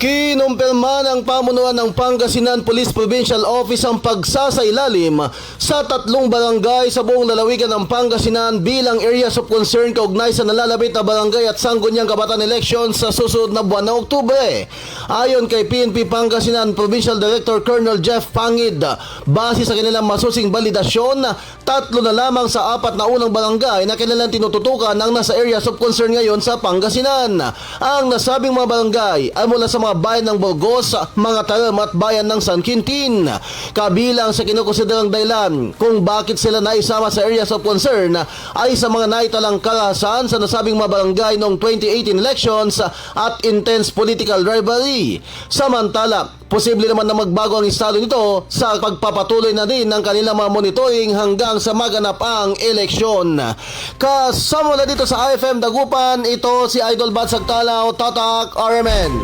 Kinumpirma ng pamunuan ng Pangasinan Police Provincial Office ang pagsasailalim sa tatlong barangay sa buong lalawigan ng Pangasinan bilang areas of concern kaugnay sa nalalapit na barangay at sangguniang kabataan elections sa susunod na buwan ng Oktubre. Ayon kay PNP Pangasinan Provincial Director Colonel Jeff Pangid, base sa kanilang masusing validasyon, tatlo na lamang sa apat na unang barangay na kanilang tinututukan ang nasa areas of concern ngayon sa Pangasinan. Ang nasabing mga barangay ay mula sa mga bayan ng Burgos, mga Taram at bayan ng San Quintin. Kabilang sa kinukonsiderang dahilan kung bakit sila naisama sa areas of concern ay sa mga naitalang karahasan sa nasabing mga barangay noong 2018 elections at intense political rivalry. Samantala, posible naman na magbago ang estado nito sa pagpapatuloy na din ng kanilang mga monitoring hanggang sa maganap ang eleksyon. Kasama na dito sa IFM Dagupan, ito si Idol Bad Sagtalaw, Tatak RMN.